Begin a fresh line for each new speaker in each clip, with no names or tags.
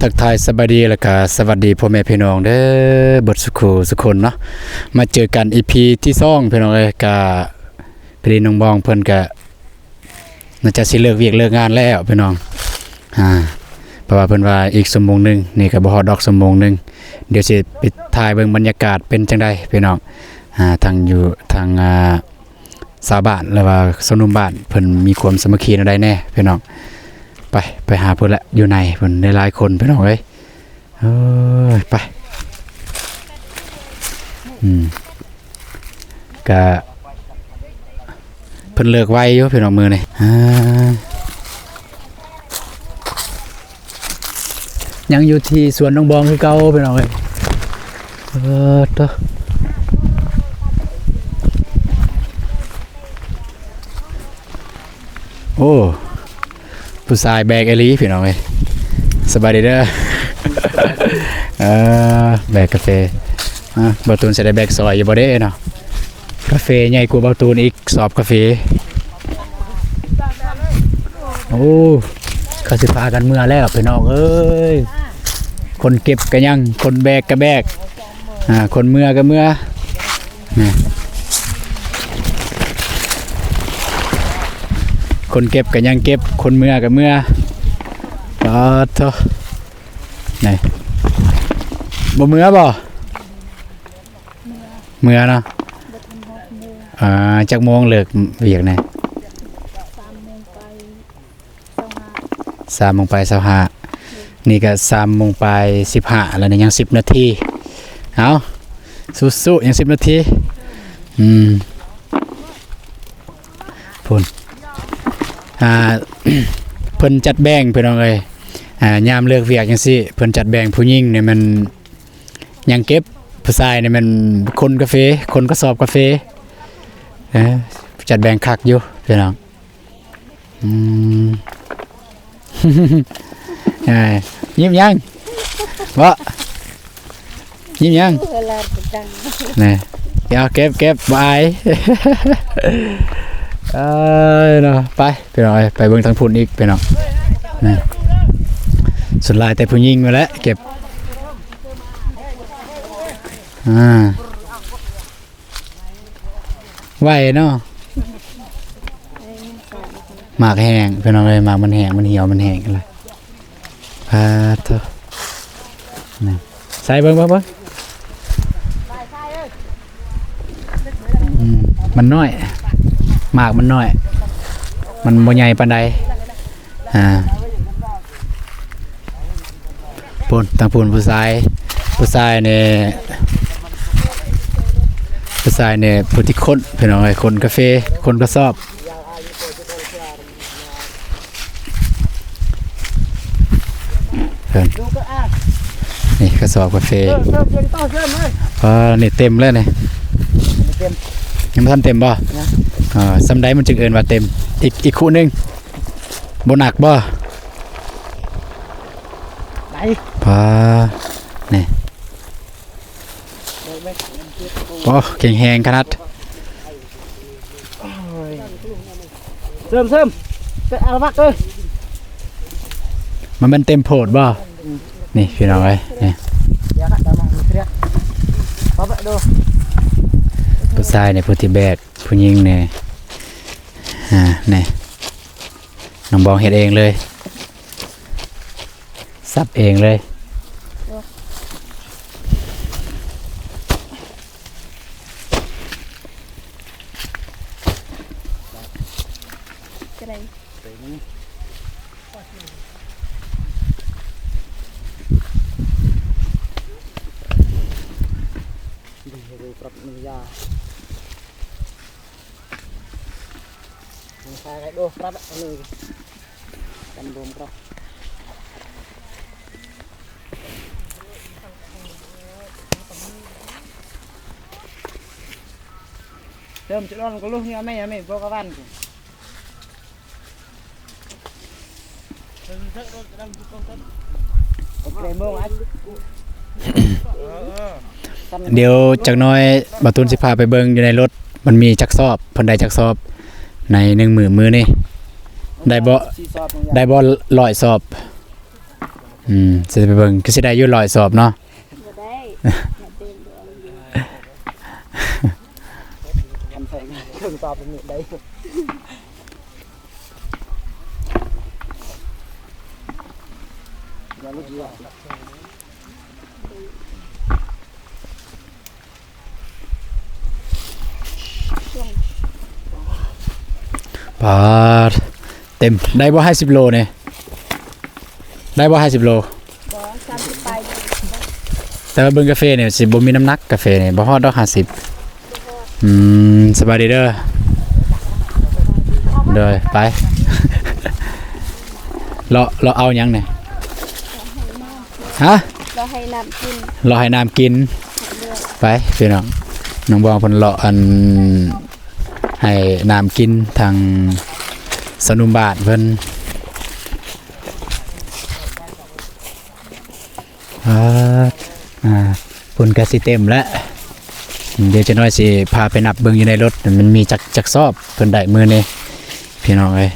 ทักทายสบายดีแล้วก็สวัสดีพ่อแม่พี่น้องเด้อเบิดสุขสุขคนเนาะมาเจอกัน EP ที่2พี่น้องเอ้ยก็พี่น้องบองเพิ่นก็น่าจะสิเลิกเวียกเลิกงานแล้วพี่น้องอ่าเพราะว่าเพิ่นว่าอีกชั่วโมงหนึงนี่ก็บ่ฮอดดอกชั่วโมงหนึงเดี๋ยวสิไปถ่ายเบิ่งบรรยากาศเป็นจังไดพี่น้องอ่าทางอยู่ทางอ่าสาวบ้านหรือว่าสนุมบ้านเพิ่นมีความสามัคคีในใดแน่พี่น้อง ไปไปหาเพิ่อนละอยู่ในเพิ่อนได้หลายคนพี่น้องเอ้ยเอ้ยไปอืมก็เพิ่นเลิกไวอยู่พี่น้องมือนี่ยังอยู่ที่สวนน้องบองคือเก่าพี่น้องเอ้ยเออเด้อโอ้ ผู้ชายแบกเอลีพี่น้องเอ้ยสบายดีเด้อเออแบกกาแฟอะบาตูนจะได้แบกซอยอยู่บ่ได้เนาะกาแฟใหญ่กว่าบาตูนอีกสอบกาแฟโอ้เขาสิพากันเมื่อแล้วพี่น้องเอ้ยคนเก็บก็ยังคนแบกก็แบกอ่าคนเมื่อก็เมื่อนี่ คนเก็บก็ยังเก็บ คนเมื่อก็เมื่อปาดเถอะไหนบ่เมื่อบ่เมื่อเนาะอ่าจักโมงเลิกเวียกไหน
สามโมงไปสหา
มมงไปสหานี่ก็สามโมงไปสิบห้าแล้วเนี่ยยังสิบนาที เอาสู้ๆยังสิบนาที อืมพุ่น อ่าเพิ่นจัดแบ่งเพิ่นเอาเลยอ่ายามเลิกเวียกจังซี่เพิ่นจัดแบ่งผู้หญิงเนี่ยมันยังเก็บผู้ชายเนี่ยมันคนกาแฟคนกระสอบกาแฟเอ้อจัดแบ่งคักอยู่พี่น้องอืมเอ้ยยิ้มยังวะยิ้มยัง
เวลาประจัง
นี่เดี๋ยวเก็บเก็บบาย เอ้ยเนาะไปไปหน่อยไปเบิ่งทางพุ่นอีกไปเนาะนี่สุดลายแต่ผู้หญิงมาแล้วเก็บอ่าไหวเนาะหมากแห้งเป็นอะไรหมากมันแห้งมันเหี่ยวมันแห้งอะไรพาเถอะนี่ใส่เบิ่งเบิ่งเบิ่งมันน้อย หมากมันน้อย มันบ่ใหญ่ปานใดอ่าปูนทางปูนผู้ชายผู้ชายเนี่ยผู้ชายเนี่ยผู้ที่คนพี่น้องไอ้คนกาแฟคนกระสอบเพิ่นนี่กระสอบกาแฟ
เริ่มเริ่มเต่อเริ่มเลย
อ่านี่เต็มแล้วนี่
ม
ยังไม่ทันเต็มบ่ะ อ่าสำได้มันจึงเอินว่าเต็ม อีกอีกคู่หนึงบหนักบ่
ไหน
พานี่โอ้เก่งแหงขนาด
เริ่มเริ่มเป็นอาบักเลย
มันมันเต็มโพดบ่นี่พี่น้องเอ้ยนี่
เดี๋ยวครับเดี๋ยวมาเรียกเอาไปดู
ผู้ชายเนี่ยผู้ที่แบก ผู้หญิงเนี่ยอ่านี่ยน้องบองเห็ดเองเลยซับเองเลย
จะได้
ดูปรับมือยาใส่ไก่ดูปรับเลยกันรวมครับ เริ่มจะร้อนก็ลูกเนี่ยไม่ไม่บอกกับบ้านกูโอเคเมื่อวาน
เดี๋ยวจักหน้อยบาตูนสิพาไปเบิ่งอยู่ในรถ มันมีจักสอบเพิ่นได้จักสอบ ในหนึ่งมือมือนี่ได้บ่
สี่สอบมึงอย่า
ได้บ่ร้อยสอบ อืมสิไปเบิ่งก็สิได้อยู่ร้อยสอบเนาะ
บ่ได้อย่าเดินเดินอยู่
ทำใส่เครื่องต อเป็นนี่ได้อย่าลุกยอะ
ช่วง
ปาดเต็มได้บ่50โลเนี่ยได้บ่50โล
บ่สามสิบปล
แต่ว่าเบิ่งกาแฟเนี่ยสิบ่มีน้ำหนักกาแฟเนี่ยบ่ฮอดดอก50อืมสบายดีเด้อ เด้อไป เราเราเอาหยังเนี่ยฮะ
เราให้น้ำกิน
เราให้น้ำกิน
ให้เลือด
ไปพี่น้องน้องบองเพิ่นเลาะอันให้น้ำกินทางสนุมบาทเพิ่นอ่าอ่าเพุ่นก็สิเต็มแล้วเดี๋ยวจะน้อยสิพาไปนับเบิ่งอยู่ในรถ มันมีจักจักซอบเพิ่นได้มือนี่ พี่น้องเอ้ย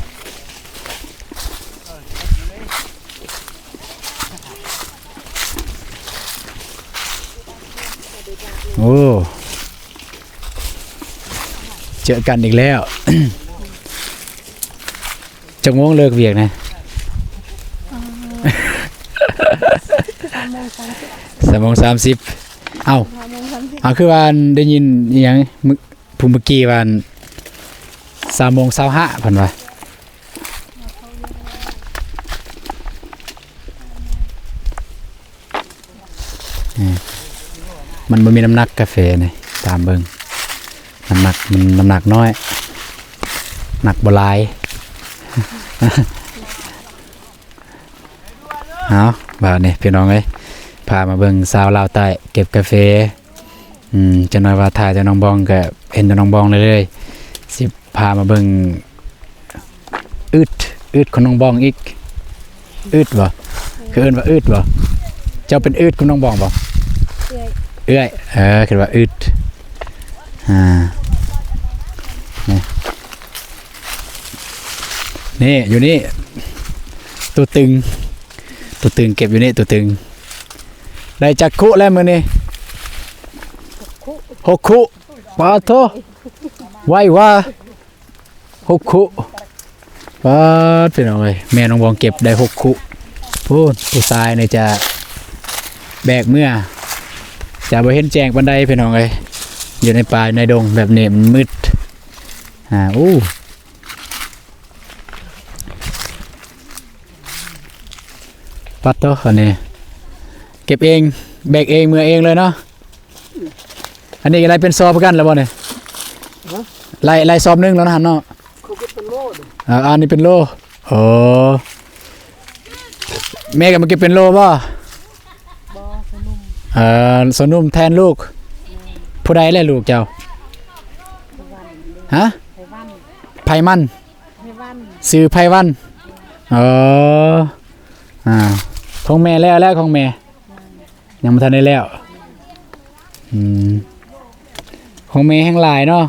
โอ้เจอกันอีกแล้วจังงวงเลิกเวียกนะ
สามโมงสามสิบ
สามโมงสามสิบเอ้า
สามโมงสามสิบ
เอาคือวาอันได้ยินอหยังมึภูมิเมื่อกี้วาอัน สามโมงเช้าห้าพันวะนี่มันบ่มีน้ำหนักกาแฟนี่ตามเบิงน้ำหนักมันน้ำหนักน้อย หนักบลายเอาบ่าวนี่พี่น้องเอ้ยพามาเบิ่งสาวลาวใต้เก็บกาแฟอืมจะน้อยว่าถ่ายจะน้องบองก็เห็นจะน้องบองเรื่อยๆสิ พามาเบิ่งอึดอึดของน้องบองอีกอึดบ่คือเอิ้นว่าอึดบ่เจ้าเป็นอึดของน้องบองบ่
เอื้อย
เอื้อยเออคือว่าอึดอ่านี่นี่อยู่นี่ตัวตึง ตัวตึงเก็บอยู่นี่ตัวตึง ได้จักคุแล้วมื้อนี้หกคุปาโทไว้ว่า หกคุปาดเป็นเอาไว้แม่น้องบองเก็บได้หกคุพูดผู้ชายเนี่ยจะแบกเมื่อ จะไปเห็นแจงบันไดพี่น้องเลยอยู่ในป่าอยู่ในดงแบบนี้มันมืดอ่าอู้ปัดโตอันนี้เก็บเองแบกเองเมื่อเองเลยเนาะอันนี้อะไรเป็นซอบกันแล้วบ่เนี่ยไล่ไล่ซอบหนึงแล้วนะฮันเนาะ อ่าอันนี้เป็นโลโอ้แม่ก็มาเก็บเป็นโลบ่เอ่อสนุ่มแทนลูก ผู้ใดแหละลูกเจ้าฮะ
ไพ
มันซื้อไผวันเอออ่าของแม่แล้วแล้วของแม่ยังบ่ทันได้แล้วอืมของแม่แห่งลายเนาะ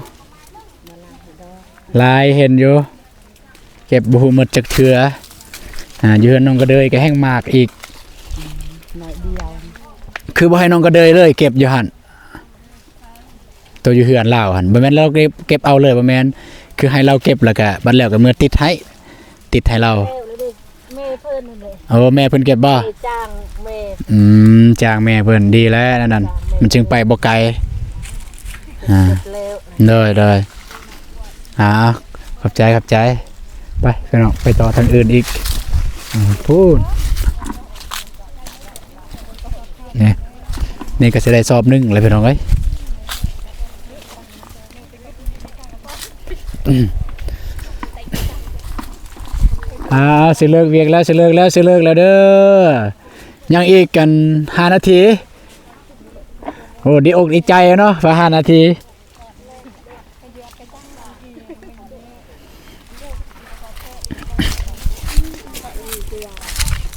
ลายเห็นอยู่ เก็บบูหมดจากเถืออ่าอยู่เฮือนน้องกระเดยก็แห้งมากอีก
หน่อยเดียว
คือบ่ให้น้องกระเดยเลย เก็บอยู่หันตัวอยู่เฮือนเล่าหันบ่แม่นเราเก็บเก็บเอาเลยบ่แม่นคือให้เราเก็บแล้วก็บัดแล้วก็มือติดให้ติดให้เรา
เร็วเลยดิแม่เพิ่นนั่นเลย
โอ้แม่เพิ่นเก็บบ่
แม่จ้างแม่
อืมจ้างแม่เพิ่นดีแล้วนั่นนั่นมันจึงไปบ่ไกลอ่า
เร็ว
เลยเลยอ่าขอบใจ ขอบใจ ไปพี่น้องไปต่อทางอื่นอีกอพูดนี่นี่ก็จะได้สอบหนึ่งเลยพี่น้องเอ้ยอ่าสิเลิกเวียกแล้วสิเลิกแล้วสิเลิกแล้วเด้อยังอีกกันห้านาทีโอ้ดีอกดีใจเนาะพอห้านาที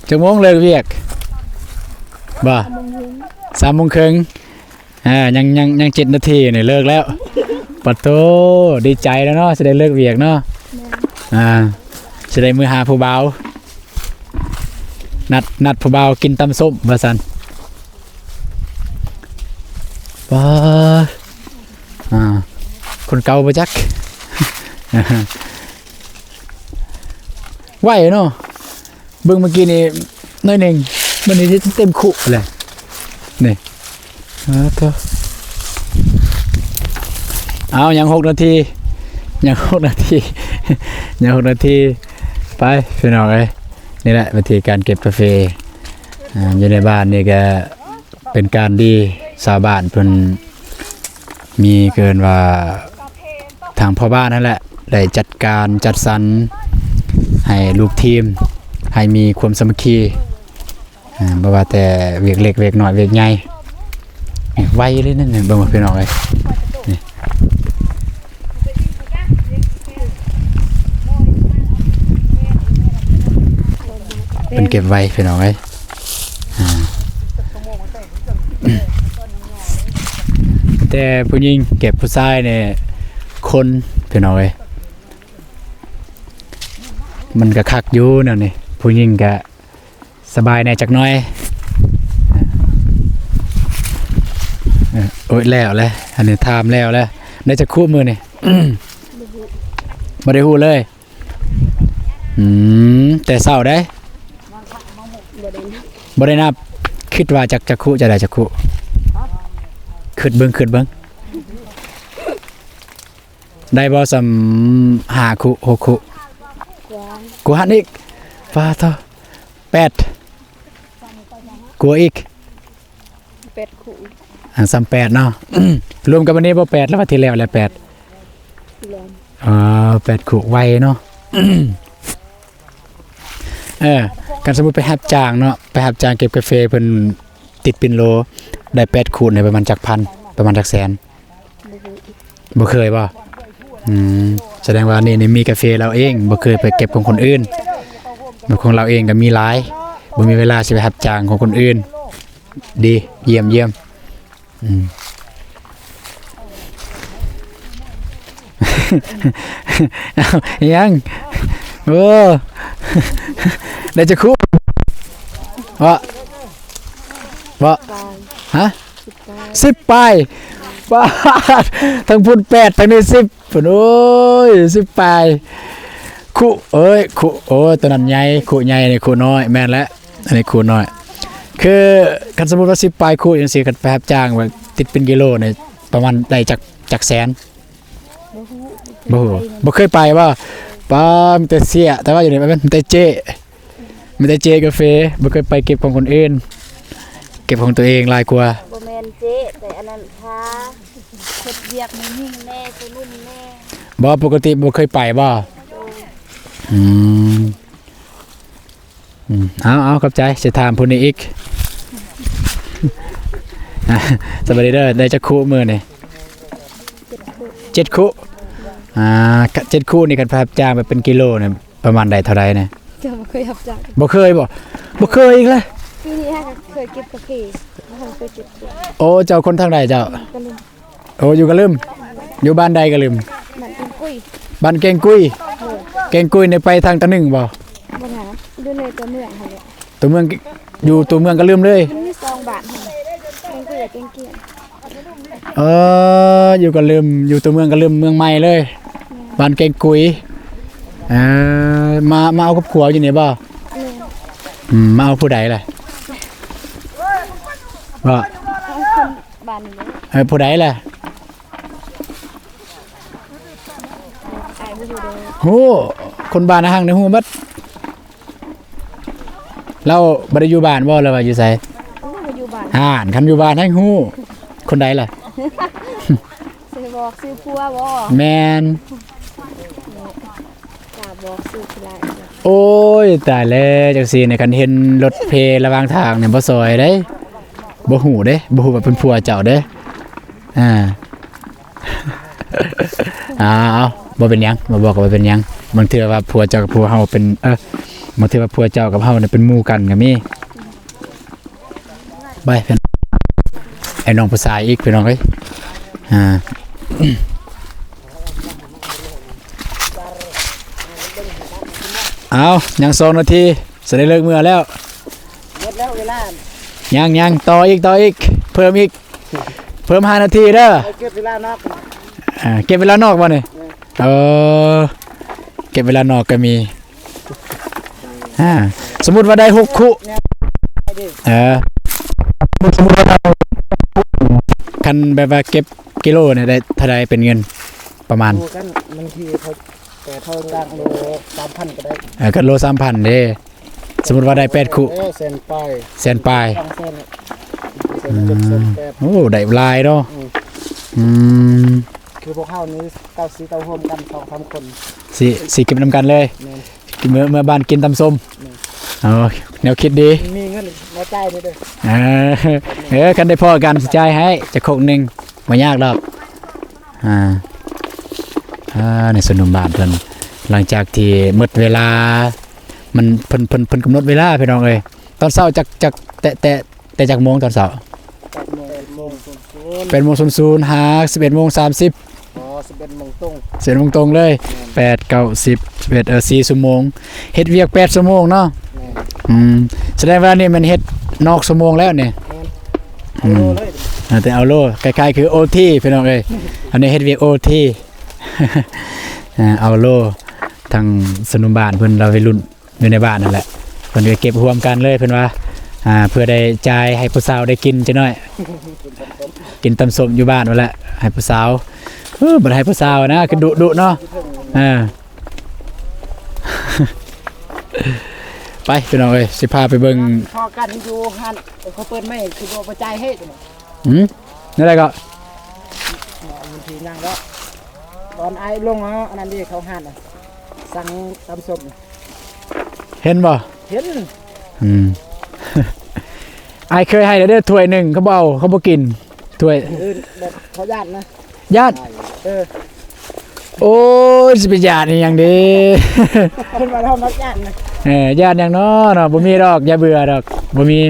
จะม่วงเลิกเวียกบ่สามโมงครึ่งอ่ายังยังยังเจ็ดนาทีเนี่ยเลิกแล้วปัดโตดีใจแล้วเนาะจะได้เลิกเวียกเนาะอ่าจะได้มือหาผู้เบานัดนัดผู้เบากินตำส้มว่าซั่นว้าอ่าคนเก่าบ่จักไหวเนาะ เบิ่งเมื่อกี้นี่หน้อยหนึงมันนี่เต็มคุเลยนี่เอาเถอะเอายังหกนาทียังหกนาทียังหกนาทีไปพี่น้องเอ้ยนี่แหละวิธีการเก็บกาแฟอ่าอยู่ในบ้านนี่ก็เป็นการดีชาวบ้านเพิ่นมีเกินว่าทางพ่อบ้านนั่นแหละได้จัดการจัดสรรให้ลูกทีม ให้มีความสมัคคีอ่าบ่ว่าแต่เวียกเล็กเวียกน้อยเวียกใหญ่ไวเลยนั่นนี่เบิ่งว่าพี่น้องเอ้ยนี่เป็นเก็บไว้พี่น้องเอ้ยแต่ผู้หญิงเก็บผู้ชายเนี่ยคนพี่น้องเอ้ยมันก็คักอยู่แนวนี่ ผู้หญิงก็สบายแน่จักน้อยโอ้ยแล้วเลยอันนี้ทามแล้วแล้วได้จะคู่มือนี่บ่ได้ฮู้เลยอืมแต่เศร้าได้
บ่ได้
บ่ได้นับคิดว่าจักจักคุจะได้จักคุคิดเบิ่งคิดเบิ่งได้บ่สำหาคุหกคุ
กวาง
กูหันอีก ฟ้าเท่าแปดกูอีก
เป็ดขู่
อ่าสามแปดเนาะ รวมกับวันนี้บ่แปดแล้วว่าที่แล้วแหละแปด
แลน
อ่าแปดขุไวเนาะเออการสมมุติไปหับจ้างเนาะไปหับจ้างเก็บกาแฟเพิ่นติดปินโล ได้แปดขูดในประมาณจักพันประมาณจักแสน
บ่ฮู้
บ่เคยบ่อืมแสดงว่านี่นี่มีกาแฟเราเองบ่เคยไปเก็บของคนอื่น บ่ของเราเองก็มีหลายบ่มีเวลาสิไปหับจ้างของคนอื่น ดีเยี่ยมเยี่ยมอืมเอายังโอ้ได้จะคุวะวะ
ปลา
ฮะ
สิบปลาย
สิบปลายป้าทั้งพุ่นแปดทั้งนี้สิบพุ่นโอ้ยสิบปลาย คุเอ้ยคุโอ้ยตัวนั้นใหญ่คุใหญ่นี่คุน้อย แม่นแล้วอันนี้คุน้อย คือกันสมมติว่าสิบปลายคุอย่างสี่กันไปรับจ้างว่าติดเป็นกิโลเนี่ยประมาณได้จากจากแสน
บ่ฮู้
บ่ฮู้บ่เคยไปว่าป้ามีแต่เสีย แต่ว่าอยู่นี่มันมีแต่เจมีแต่เจกาแฟบ่เคยไปเก็บของคนอื่น เก็บของตัวเองหลายกว่า
บ่แม่นเจ๊แต่อันนั้นค่ะเฮ็ดเวียกมันยิ่งแน่ตัวนุ่มแน่
บ่ปกติบ่เคยไปบ่ อืมอืมเอาเอาขอบใจสิถามผู้นี้อีกอะสวัสดีเด้อได้จักคู่มื้อนี่เจ็ดคู่อ่าเจ็ดคู่นี่กันพาจ้างไปเป็นกิโลเนี่ยประมาณใดเท่าใดเนี่ย
จะบ่เคยรับจ้าง
บ่เคยบ่บ่เคยอีกเลย
ปีนี้ฮะเคยเก็บกาแฟบ่เคยเก็บเก็บ
โอ้เจ้าคนทางใดเจ้า
ก็เลย
โอ้อยู่กะลืมอยู่บ้านใดกะลืม
มันเป็นกุ้ย
บ้านเกงกุยเกงกุยในไปทางตะหนึ่งบ่
บ่หาดูในตัวเมืองหั่นแหละ
ตัวเมืองอยู่ตัวเมืองกะลืมเลย
มันมีซองบาทหั่นแหละเป็นกุ้ยกับเกงเกียน
เอออยู่กะลืมอยู่ตัวเมืองกะลืมเมืองใหม่เลยบ้านเกงกุยเออมามาเอากับขัวอยู่นี่บ่
แม่น
อืมมาเอาผู้ใดล่ะบ่
เอาคนบ้านนี้เลย
เออผู้ใดล่ะ
อายบ่อยู่เด้อ
โหคนบ้านนะฮังในฮู้บัดเราบ่ได้อยู่บ้านบ่แล้วว่าอยู่ไส
อู้บ่อยู่บ้าน
ห่านคันอยู่บ้านให้ฮู้คนใดล่ะ
ซื้อบอกซื้อพัวบ่
แมน
กล้าบอกซื้อทีไร
โอ้ยตายแล้วจังซี่ในคันเห็นรถเพลระหว่างทางเนี่ยบ่ซอยเด้บ่หูเด้บ่ฮู้ว่าเป็นผัวเจ้าเด้อ่าอ่าเอา บ่เป็นหยังบ่บอกว่าเป็นหยังบางเทื่อว่าผัวเจ้ากับผัวเฮาเป็นเออบางเทื่อว่าผัวเจ้ากับเฮาเนี่ยเป็นหมู่กันก็มีไปเพิ่นไอ้น้องผู้ชายอีกพี่น้องเอ้ยอ่าเอายังสองนาทีจะได้เลิกเมื่อแล้ว
ลา
ยังยังต่ออีกต่ออีก เพิ่มอีก เพิ่ม5นาทีเด้อ
ไปเก็บเวลานอก
อ่าเก็บเวลานอกบ่นี่ เออเก็บเวลานอกก็มีอ่าสมมุติว่าได้หกคุ
ไปดิ
เออสมมุติว่าเราคันแบบว่าเก็บกิโลเนี่ยได้เท่าใดเป็นเงินประมาณ
ดูกันบางทีเขาแต่เท่ากลางโลสามพันก็ได้
เออกันโล3,000เด้สมมุติว่าได้แปดคุ
เออเซนไป
แสนปลาย
สองเซนเซนเจ็ดเซนแปด
โอ้ได้หลายเนาะอืม
คือพวกเขานี้เก้าสีเต้าโฮมกันสองสามคน
สิสิเก็บนำกันเลย
แม่น
กินเมื่อเมื่อบ้านกินตำส้ม
อืม
เออแนวคิดดี
มีเงินมาจ่ายนี่เด้อ
เออเออกันได้พอกันสิจ่ายให้จะโคกหนึงบ่ยากดอกอ่าอ่าในสนุมบ้านเพิ่นหลังจากที่หมดเวลา มันเพิ่นเพิ่นเพิ่นกำหนดเวลาพี่น้องเอ้ยตอนเช้าจักจักแต่แต่แต่จักโมงตอนเช้า
แปดโมงโมงศูนย์ศูนย์
เป็นโมงศูนย์หา11โมง30
อ๋อ สิบเอ็ดโมงตรง
เสียงตรงๆเลยแปดเก้าสิบสิบเอ็ดเออสี่ชั่วโมงเฮ็ดเวียกแปดชั่วโมงเนาะ
แม่น
อืมแสดงว่านี่มันเฮ็ดนอกชั่วโมงแล้วเนี่ย
เอาโลเลย
เออแต่เอาโลคล้ายๆคือโอทีพี่น้องเอ้ยอันนี้เฮ็ดเวียกโอที เอาโลทางสนุมบ้านเพิ่นเราไปรุ่นอยู่ในบ้านนั่นแหละเพิ่นก็เก็บรวมกันเลยเพิ่นว่าอ่า เพื่อได้จ่ายให้ผู้สาวได้กินจักหน่อย กินตำส้มอยู่บ้านนั่นแหละให้ผู้สาวเออบ่ได้ให้ผู้สาวนะคือดุดุๆเนาะเออไปพี่น้องเอ้ยสิพาไปเบิ่ง
พอกันอยู่หันเขาเปิดไม่คือว่าประจายให้จังหวะ
หืมนี่อะไรก็
บางทีนั่งแล้วตอนไอ้ลงอะอันนั้นดิเขาหันอะสั่งตำส้ม
เห็นบ่
เห็น
อืมไอายเคยให้แล้วเด้อถ้วยหนึ่งเขาบ่เอาเขาบ่กิน ถ้วย
อื่นแบบเขาญาตินะ
ญาติ
เออ
โอ้ยสิเป็นญาติอีหยังเด้
เพิ่นมาเท่านักญาตินะ
เออญาติหยังเนาะเนาะบ่มีดอกอย่าเบื่อดอกบ่มี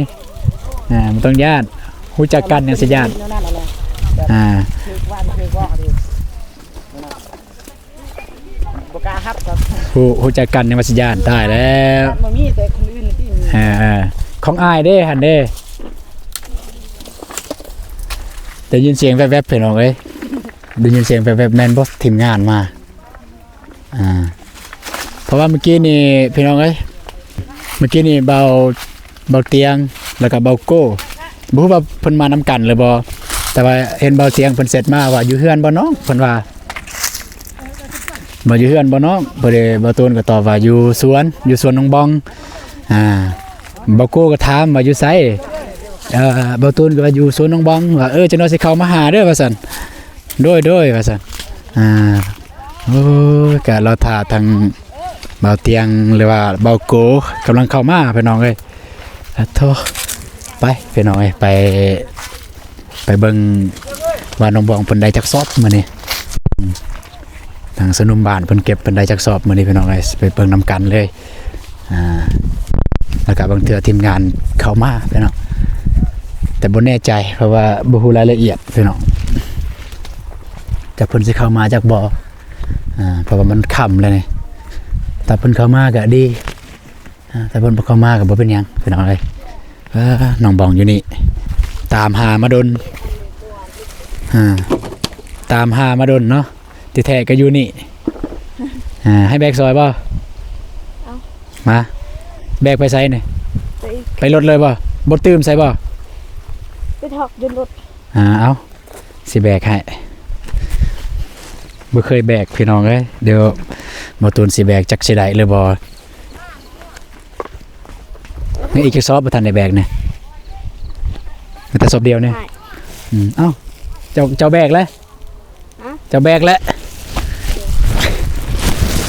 อ่ามันต้องญาติรู้จักกันจังสิญาติ
นั่นนั่นอะไร
อ่า
คือว่านคือว่าดินั่นน่ะบกล้าฮับครับ
ผู้รู้จักกันจังว่าสิญาติได้แล้ว
มันมีแต่คนอื่นที่มี
เออเออของอายเด้หันเด้ ได้ยินเสียงแวบๆเพิ่นน้องเอ้ยได้ยินเสียงแวบๆแม่นบ่ทีมงานมาอ่าเพราะว่าเมื่อกี้นี่พี่น้องเอ้ยเมื่อกี้นี่เบาเบาเตียงแล้วก็เบาโก้บ่รู้ว่าเพิ่นมานำกันหรือบ่แต่ว่าเห็นเบาเตียงเพิ่นเสร็จมาว่าอยู่เฮือนบ่น้องเพิ่นว่าบ่อยู่เฮือนบ่น้องบ่ได้บ่ตูนก็ตอบว่าอยู่สวนอยู่สวนน้องบองอ่าบาโก้ก็ถามว่าอยู่ไส เอ่อบาตูนก็ว่าอยู่สวนน้องบองว่าเออจะนอยสิเข้ามาหาเด้อว่าซั่นโดยโดยว่าซั่นอ่าโอ้ยก็เราท่าทางเบาเตียงหรือว่าเบาโกกำลังเข้ามาพี่น้องเอ้ยอะโทไปพี่น้องเอ้ยไปไปเบิ่งว่าน้องบองเพิ่นได้จักสอบมื้อนี้ทางสนุมบ้านเพิ่นเก็บเพิ่นได้จักสอบมื้อนี้พี่น้องเอ้ยไปเบิ่งนํกันเลยอ่าแล้วก็บางเทื่อทีมงานเข้ามาพี่น้อง แต่บ่แน่ใจเพราะว่าบ่ฮู้รายละเอียดพี่น้องจากเพิ่นสิเข้ามาจากบ่อ่าเพราะว่ามันค่ำแล้วนี่แต่เพิ่นเข้ามาก็ดีอ่าแต่เพิ่นบ่เข้ามาก็บ่เป็นหยังพี่น้องเอ้ยเออน้องบองอยู่นี่ ตามหามาดนอ่าตามหามาดนเนาะที่แท้ก็อยู่นี่อ่าให้แบกซอยบ่มา แบกไปใส่เนี่ย
ไปอีก
ไปรถเลยบ่บ่ตื่มใส่บ่
ไปถอกยนรถ
อ่าเอาสิแบกให้บ่เคยแบกพี่น้องเอ้ยเดี๋ยวบ่ตูนสิแบกจักสิได้หรือบ่นี่อีกจะซอบบ่ทันได้แบกเนี่ยมีแต่ศพเดียวเนี่ย
ใช่
อืมเอ้าเจ้าเจ้าแบกแล้ว
ฮะ
เจ้าแบกแล้ว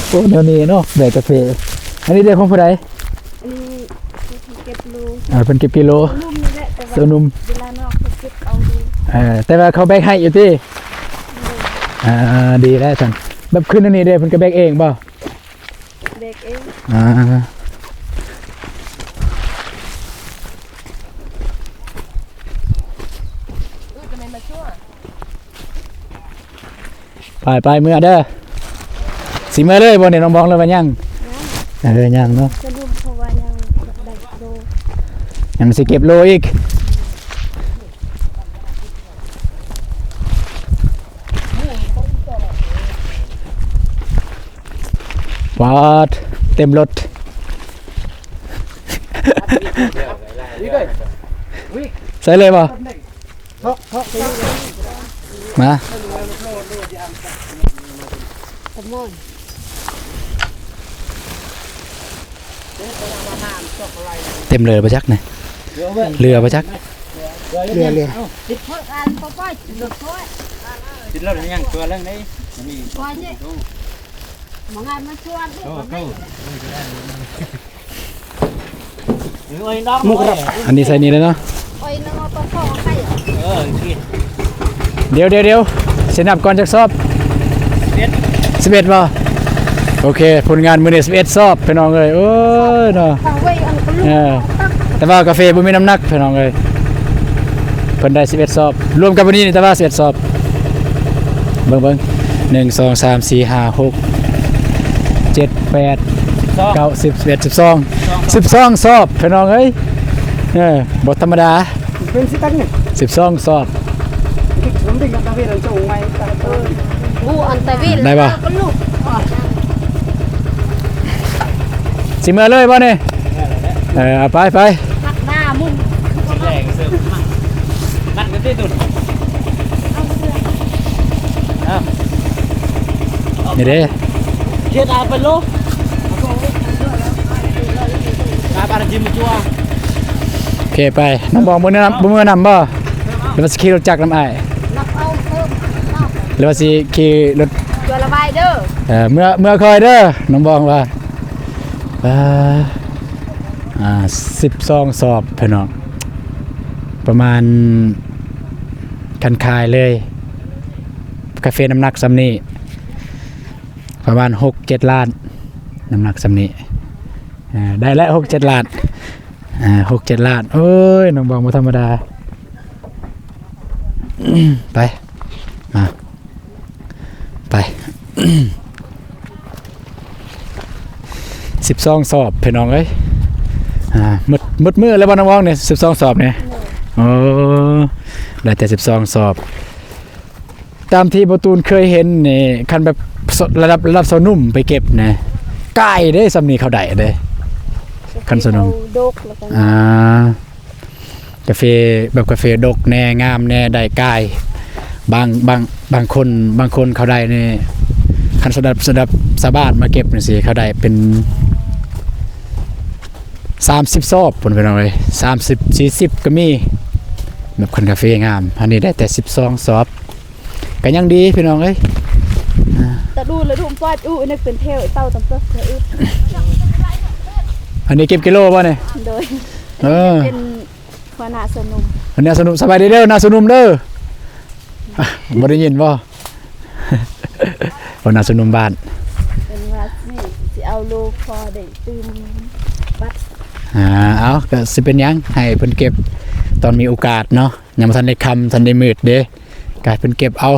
โอ้เดี๋ยวนี้เนาะแบกกาแฟอันนี้เด้ของผู้ใด
อันนี้ที่เก็บรู
อ่าเพิ่นเก็บกิโล
ลุ่มนี่แหละแต่
ตัว
ว่า
นุ่ม
เวลานอกเขาเก็บเอาดู
เออแต่ว่าเขาแบกให้อยู่ที่อ่าดีแล้วสันแบบขึ้นอันนี้เด้เพิ่นก็แบกเองบ่
เด็กเอง
อ่าไปไปเมื่อเด้อสิเมื่อเลยบ่เนี่ยน้องบองเลยว่ายังเออยังเนาะ
จะลุ่มเพราะว่ายังได้โด
ยังสิเก็บโลอีก วาดเต็มรถ
นี่เลย
ใส่เลยป่ะ
เทาะเทาะไปนี่เลย
มา
สมมุน
เต็มเลยประจักษ์เนี่ย
เดี๋ยวเว้ย
เรือประจักษ์
เรือเรือ
ติดเพิ่นอันบ่ป้อยหลุดถ้วย
ติดแล้วยังตัวเรื่องนี้มี
ป้อยนี่ มองไงมาชวนลูก
โอ้
มัน
โห
ไม่
เอ้ยน้อง
มุกรับ
อันนี้ใส่นี่เลยเนาะ
โอ้ยนึกว่าปลาฟองไปเหรอ
เออกิน
เดี๋ยวเดี๋ยวเดี๋ยวเสนับก่อนจากสอบ
เอ็ด
สิบเอ็ดป่ะโอเค ผลงานมือเนี่ยสิบเอ็ดสอบพี่น้องเลยโอ้ยเนาะ
ฟังไว้อันก็ลูก
เออแต่ว่ากาแฟบ่มีน้ำหนักพี่น้องเลยเพิ่นได้สิบเอ็ดสอบ รวมกับวันนี้นี่แต่ว่าสิบเอ็ดสอบ เบิ่งเบิ่งหนึ่งสองสามสี่ห้าหก เจ็ดแปด
สอง
เก้าสิบสิบเอ็ดสิบสองสิบสองสอบพี่น้องเอ้ยเออบ่ธรรมดา
เป็นสิตังเนี่ย
สิบสองสอบ
ผมดึงกับตาเวรันส่งไว้ตาเออ
บูอันตะวิน
ได้ปะ
ก็ลูกอ๋อ
สิเมื่อเลยบ่เนี่ยเออเอาไปไป
หักหน้ามุ่ง
แรงเสือมันมันก็ได้ดุด
นี่เด้
เชียดอาเป็นโลกาบาร์จิมจัว
โอเคไปน้องบอกบ่เนื้อนำบ่เมื่อนำบ่หรือว่าสิขี่รถจักรนำอ้าย
นับเอาเพิ่มเอา
หรือว่าสิขี่รถ
เกลือระบายเด้อ
เอ่อเมื่อเมื่อคอยเด้อน้องบองว่าอ่าอ่าสิบสองสอบพี่น้องประมาณคันคายเลย กาแฟน้ำหนักซ้ำนี้ ประมาณหกเจ็ดล้านน้ำหนักซ้ำนีได้แล้วหกเจ็ดล้านหกเจ็ดล้านโอ้ยน้องบองมาธรรมดา ไป มา ไปสิบสองสอบพี่น้องเอ้ยมืดมืดมืดแล้วบ้านน้องๆเนี่ยสิบสองสอบเนี่ยโอ้ได้แต่สิบสองสอบ ตามที่ประตูนเคยเห็นนี่คันแบบ ระดับระดับสาวนุ่มไปเก็บนะใกล้ได้สำนีเขาได้เด้ คันสนม
เอาดกแล้วกัน
อ่ากาแฟแบบกาแฟดกแน่งามแน่ได้ใกล้บางบางบางคนบางคนเขาได้นี่คันสดับสดับสาบานมาเก็บนี่สิเขาได้เป็นสามสิบซอบผลไปหน่อยสามสิบสี่สิบก็มีแบบคนกาแฟงาม อันนี้ได้แต่สิบสองซอบก็ยังดีพี่น้องเอ้ย
แต่ดูแล้วทุ่มฟาดอู้นึกเป็นเทวไอ้เต้าตำเต้าเธออึด
อันนี้เก็บกิโลป่ะเนี่ย
โดย
เออ
เป็นหัวหน้าสนุม
อันนี้สนุกสบายดีเด้อนาสนุมเด้ออะบ่ได้ยินบ่บ่นาสนุมบ้าน
เป็นว่านี่สิเอาลูกพอได้ตื่นบัด
อ่าเอาก็สิเป็นหยังให้เพิ่นเก็บตอนมีโอกาสเนาะยังบ่ทันได้คำทันได้มืดเด้ก็ให้เพิ่นเก็บเอา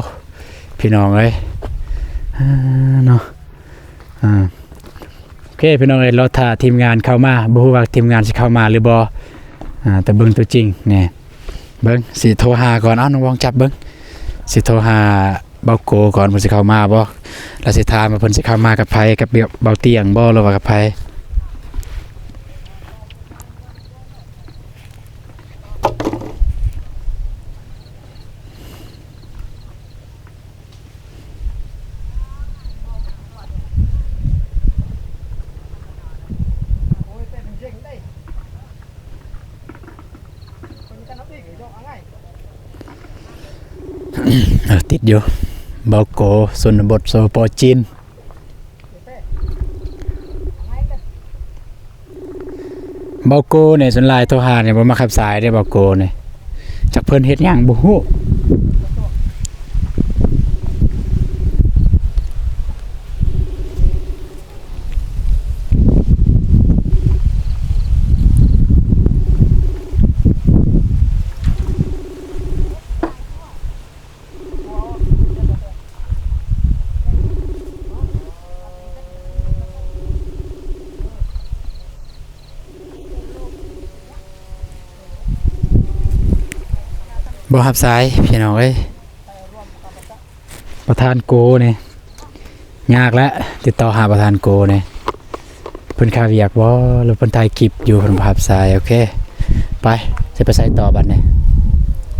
พี่น้องเอ้ยอ่า เนาะอ่าโอเคพี่น้องเอ้ยราถ่าทีมงานเข้ามาบ่ฮู้ว่าทีมงานสิเข้ามาหรือบ่อ่าแต่เบิ่งตัวจริงเนี่เบิ่งสิโทรหาก่อนเอ้าน้องวองจับเบิ่งสิโทรหาเบาโกก่อนเพิ่นสิเข้ามาบ่แล้วสิถามว่าเพิ่นสิเข้ามากับไผกับเบาเตียงบ่หรือว่ากับไผ ติดอยู่เบาโกสนบทโซโปจีนเบาโกเนี่ยส่วนลายโทรหาเนี่ยบ่มาขับสายได้เบาโกเนี่ยจากเพิ่นเฮ็ดหยังบ่ฮู้ บ่ฮับสายพี่น้องเอ้ยประธานโกนี่ยากแล้วติดต่อหาประธานโกนี่เพิ่นคาเวียกบ่หรือเพิ่นถ่ายคลิปอยู่เพิ่นบ่ฮับสายโอเค ไปสิไปใส่ต่อบัดนี้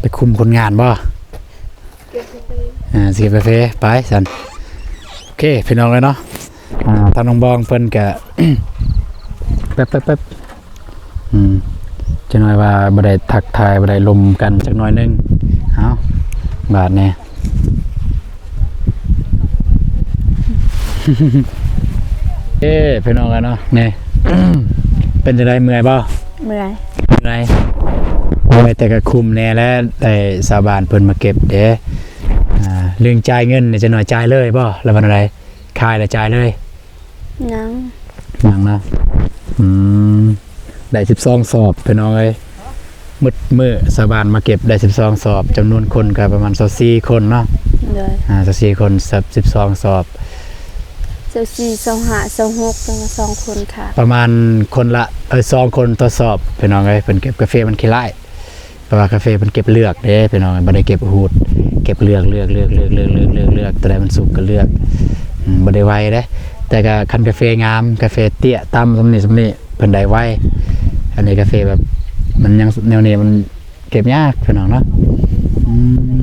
ไปคุมคนงานบ่
เก็บไป
อ่าสิไปเฟไปสันโอเคพี่น้องเลยเนาะอ่าทางน้องบองเพิ่นก็แป๊บแป๊บแป๊บอืม จะหน่อยว่าบ่ได้ทักทายบ่ได้ลมกันจักหน่อยหนึงเอาบาดแน่เอ้พี่น้องกันเนาะนี่เป็นจังไดเมื่อยบ่
เมื่อย
เมื่อยเมื่อยแต่ก็คุมแน่แล้วได้สาบานเพิ่นมาเก็บเด้อ่าเรื่องจ่ายเงินนี่จะหน่อยจ่ายเลยบ่แล้ววันอะไรคายแล้วจ่ายเลย
ยัง
หยังนะอืม ได้12สอบพี่น้องเอ้ยมืดมื้อสาบานมาเก็บได้12สอบจำนวนคนก็ประมาณ24คนเนาะ
เลย
อ่า24คนสับ12สอบ
เจ้าสี่สองห้าสองหกเป็นสองคนค่ะ
ประมาณคนละเออสองคนต่อสอบพี่น้องเอ้ยเพิ่นเก็บกาแฟมันขี้ไล่เพราะว่ากาแฟมันเก็บเลือกเด้พี่น้องเอ้ยบ่ได้เก็บหูด เก็บเลือกเลือกเลือกเลือกเลือกเลือกเลือกเลือกตัวใดมันสุกก็เลือกอืมบ่ได้ไวเด้แต่ก็คันกาแฟงามกาแฟเตี้ยต่ำสำนี้สำนี้ เพิ่นได้ไวอันนี้กาแฟแบบ มันยังแนวนี้มันเก็บยากพี่น้องเนาะอื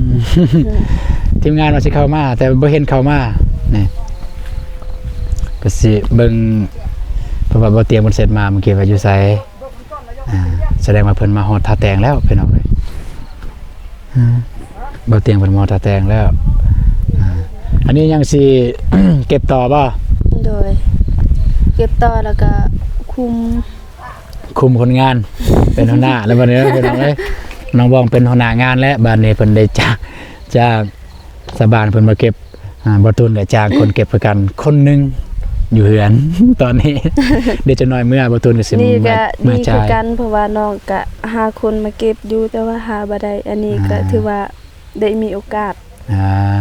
มทีมงานว่าสิเข้ามา แต่บ่เห็นเข้ามานี่ก็สิเบิ่งเพราะว่าบ่เตรียมบนเสร็จมาเมื่อกี้ว่าอยู่ไสอ่าแสดงว่าเพิ่นมาฮอดท่าแตงแล้วพี่น้องเอ้ยอ่าบ่เตรียมเพิ่นมาฮอดท่าแตงแล้วอ่าอันนี้ยังสิ เก็บต่อบ่
โดย เก็บต่อแล้วก็ คุม
คุมคนงานเป็นหัวหน้าแล้วบัดนี้พี่น้องเอ้ยน้องบองเป็นหัวหน้างานแล้วบัดนี้เพิ่นได้จ้างจ้างสบานเพิ่นมาเก็บอ่าบ่ตุนได้จ้างคนเก็บประกันคนหนึงอยู่เหือน ตอนนี้ เดี๋ยวจะน้อยเมื่อบ่ตุนก็สิ
นี่
มา
ก็
เมื่อ
ดี
จ่า
คือย กันเพราะว่าน้องก็หาคนมาเก็บอยู่แต่ว่าหาบ่ได้อันนี้ก็
อ่า
ถือว่าได้มีโอกาส
อ่า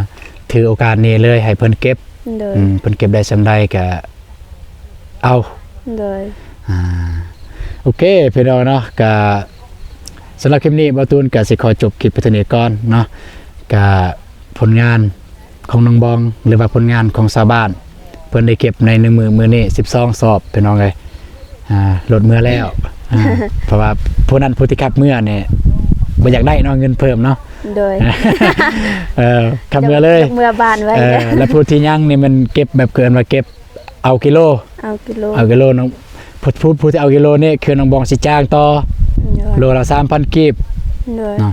ถือโอกาสนี้เลยให้เพิ่นเก็บ
โดย
อืมเพิ่นเก็บได้สำใดก็เอา
โดย
อ่าโอเคพี่น้องเนาะก็สำหรับคลิปนี้บาตูนก็สิขอจบคลิปไปเท่านี้ก่อนเนาะก็ผลงานของน้องบอง หรือว่าผลงานของชาวบ้าน เพิ่นได้เก็บในหนึ่งมือมือนี้12 สอบพี่น้องเลยอ่าลดเมื่อแล้วอ่าเพราะว่าผู้นั้นผู้ที่ขับเมื่อเนี่ยบ่อยากได้เนาะเงินเพิ่มเนาะ
โดย
เออขับเมื่อเลย
เมื่อบานไว้
เออแล้วผู้ที่ยังนี่มันเก็บแบบเกินมาเก็บ เอากิโล
เอากิโล
เอากิโลน้องพูดพูดพูดที่เอากิโลนี่คือน้องบองสิจ้างต่อ
โด
โล
ย
ละสามพันกีบ
โดย
เนาะ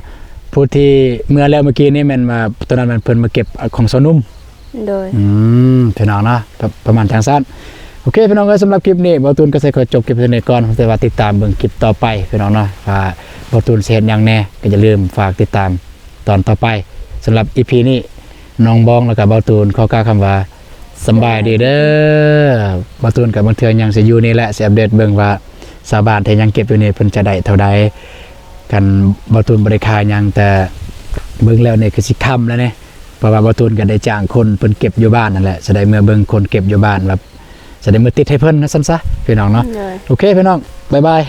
พูดที่เมื่อแล้วเมื่อกี้นี่แมันมาตอนนั้นมันเพิ่นมาเก็บของโซนุ่ม
โดย
อืมพี่น้องเนาะประประมาณทางสั้นโอเคพี่น้องก็สำหรับคลิปนี้บอตูนก็ใส่ขอจบคลิปเท่านี้ก่อนแต่ว่าติดตามเบิ่งคลิปต่อไปพี่น้องเนาะว่าบอตูนเสียหยังแน่ก็อย่าลืมฝากติดตามตอนต่อไปสำหรับอีพีนี้น้องบองแล้วก็บอตูนขอกล่าวคำว่า สำบายดีเด้อบอตูนกับบางเทือยังสิอยู่นี่แหละสิอัปเดตเบิ่งว่าสาบานที่ยังเก็บอยู่นี่เพิ่นจะได้เท่าใดกันบอตูนบ่ได้ขายหยังแต่เบิ่งแล้วเนี่ยคือสิค่ำแล้วเนี่ยเพราะว่าบอตูนก็ได้จ้างคนเพิ่นเก็บอยู่บ้านนั่นแหละจะได้เมื่อเบิ่งคนเก็บอยู่บ้านแบบจะได้มือติดให้เพิ่นนะซั่นซะพี่น้องเนาะ
โดย
โอเคพี่น้องบ๊ายบาย